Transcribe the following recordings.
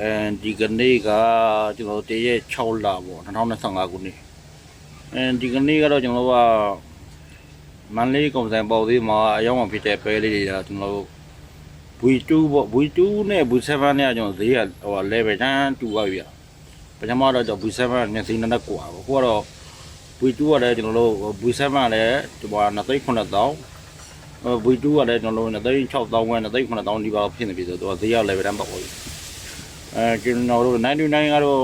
အဲဒီကနေ့ကကျွန်တော်တို့တရက်6လပေါ့2025ခုနှစ်အဲဒီကနေ့ကတော့ကျွန်တော်တို့ကမန္တလေးကုန်စံပေါ်သေးမှာအရောက်မှဖြစ်တဲ့ပဲလေးတွေကကျွန်တော်တို့ V2 ပေါ့ V2 နဲ့ V7 နဲ့ကကျွန်တော်ဈေးကဟို level တန်းတူပါပြီဗျပထမတော့ကျွန်တော် V7 နဲ့ဈေးနည်းနည်းကွာပေါ့ခုကတော့ V2 ကလည်းကျွန်တော်တို့ V7 ကလည်းဒီပေါ်2,9000 V2 ကလည်းကျွန်တော်တို့2,6000ဝန်း2,9000ဒီပါဖြစ်နေပြီဆိုတော့ဈေးက level တန်းပေါ့ဗျ အဲကျွန်တော်တို့99ကတော့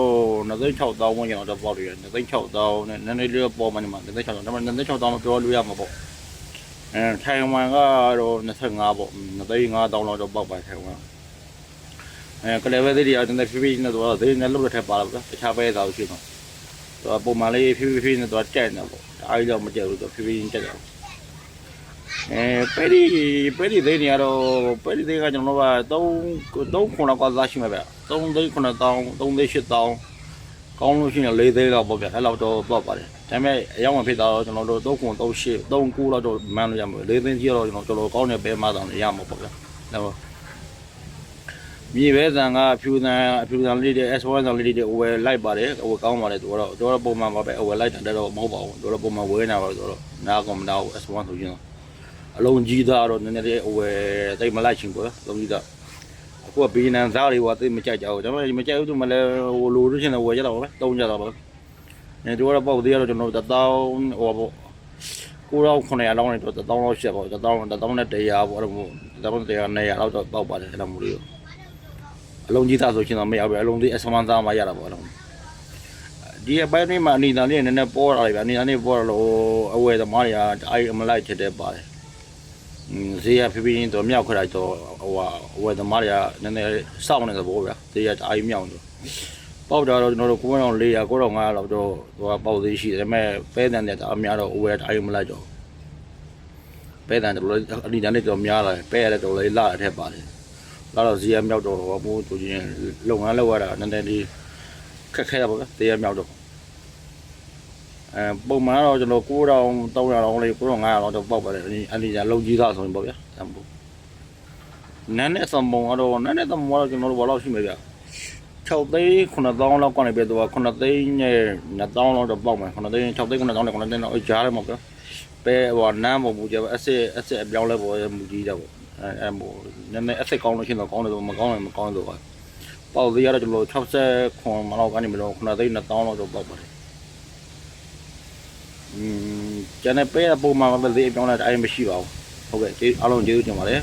2,6000ဝန်းကျွန်တော်တော့ပေါ့တယ်2,6000နဲ့နည်းနည်းလေးပေါ်မှနေမှာ2,6000ဒါပေမဲ့2,6000မပြောလို့ရမှာပေါ့အဲထိုင်ဝမ်ကတော့25ပေါ့2,5000လောက်တော့ပေါက်ပါထိုင်ဝမ်အဲကလေးပဲသေးတယ်အတင်းဖိဖိနဲ့တော့ဈေးနဲ့လုတ်တဲ့ထက်ပါလာဗျတခြားပဲသာရှိမှာတော့ပုံမှန်လေးဖိဖိဖိနဲ့တော့ကြိုက်နေပေါ့အားကြီးတော့မကြိုက်ဘူးတော့ဖိဖိချင်းကြိုက်တယ် အဲပဲဒီပဲဒီသေးနေရတော့ပဲဒီသေးကကျွန်တော်တို့က3 3ခုလောက်ကစားရှိမှာဗျ3သိန်း9000 3သိန်း8000ကောင်းလို့ရှိရင်4သိန်းလောက်ပေါ့ဗျအဲ့လောက်တော့ပေါ့ပါတယ်ဒါပေမဲ့အရောက်မှဖြစ်တော့ကျွန်တော်တို့3ခု3 8 3 9လောက်တော့မှန်းလို့ရမှာ4သိန်းကြီးတော့ကျွန်တော်တော်တော်ကောင်းတဲ့ပဲမသားရမှာပေါ့ဗျဒါပေါ့မြေပဲဆန်ကအဖြူဆန်အဖြူဆန်လေးတွေ S1 ဆန်လေးတွေဝယ်လိုက်ပါတယ်ဝယ်ကောင်းပါတယ်သူကတော့တော်တော်ပုံမှန်ပါပဲဝယ်လိုက်တယ်တော့မဟုတ်ပါဘူးတော်တော်ပုံမှန်ဝယ်နေတာပါဆိုတော့နားကောင်မနာဘူး S1 ဆိုရင်တော့ အလုံးကြီးသားတော့နည်းနည်းလေးဝယ်တိတ်မလိုက်ချင်ဘူးအလုံးကြီးသားအခုကဘီနန်စားတွေကသိမကြိုက်ကြဘူးကျွန်တော်မကြိုက်ဘူးသူမလဲဟိုလိုလို့ရှိရင်ဝယ်ကြတော့ပဲတုံးကြတော့ပဲအဲတို့ကတော့ပေါ့သေးရတော့ကျွန်တော်တသောင်းဟိုပေါ့ကိုတော့900လောက်နေတော့တသောင်းလောက်ရှက်ပေါ့တသောင်းတသောင်းနဲ့100ပေါ့အဲ့လိုတသောင်း100 200လောက်တော့ပေါက်ပါတယ်အဲ့လိုမျိုးလေးအလုံးကြီးသားဆိုရှင်တော့မရဘူးအလုံးသေးအစမန်သားမှရတာပေါ့အဲ့လိုဒီအပိုင်းလေးမှာအနီတန်လေးနည်းနည်းပေါ်လာပြီအနီတန်လေးပေါ်လာလို့အဝယ်သမားတွေကအဲ့အမလိုက်ချစ်တဲ့ပါတယ် ဈေးရဖိဖိချင်းတော့မြောက်ခရတော့ဟိုအဝယ်သမားတွေကနည်းနည်းစောင့်နေသဘောဗျာဈေးရအားကြီးမြောက်တော့ပေါက်တာတော့ကျွန်တော်တို့9400 9500လောက်တော့ဟိုပေါက်သေးရှိတယ်ဒါပေမဲ့ပဲတန်တဲ့အားများတော့အဝယ်အားကြီးမလိုက်တော့ပဲတန်တယ်ဘလို့အနီတန်လေးတော့များလာတယ်ပဲရတယ်တော့လေးလာတဲ့ထက်ပါတယ်လာတော့ဈေးရမြောက်တော့ဟိုမို့သူချင်းလုပ်ငန်းလုပ်ရတာနည်းနည်းလေးခက်ခဲရပါဗျာဈေးရမြောက်တော့ အဲပုံမှန်တော့ကျွန်တော်9300လောက်လေး9500လောက်တော့ပေါက်ပါတယ်အနီအနီကလုံကြီးသားဆိုရင်ပေါ့ဗျာတန်ဖို့နန်းနဲ့စံပုံကတော့နန်းနဲ့စံပုံကတော့ကျွန်တော်တို့ဘာလို့ရှိမလဲဗျာ6သိန်း9000လောက်ကနေပြတော့9သိန်းနဲ့2000လောက်တော့ပေါက်မယ်9သိန်း6သိန်း9000နဲ့9သိန်းတော့အကြားထဲမှာဗျာပဲဟိုနန်းပုံမူကြပါအစစ်အစစ်အပြောင်းလဲပေါ်မူကြီးတာပေါ့အဲအဲဟိုနည်းနည်းအစစ်ကောင်းလို့ရှိရင်တော့ကောင်းတယ်ဆိုမကောင်းရင်မကောင်းတော့ပါပေါက်သေးရတော့ကျွန်တော်60ခွန်မလောက်ကနေမလို့9သိန်း2000လောက်တော့ပေါက်ပါတယ် อืมကျန်တဲ့ပဲပုံမှန်ပဲသေးအပြောင်းလဲတိုင်းမရှိပါဘူးဟုတ်ကဲ့ကျေးအားလုံးကျေးဇူးတင်ပါတယ်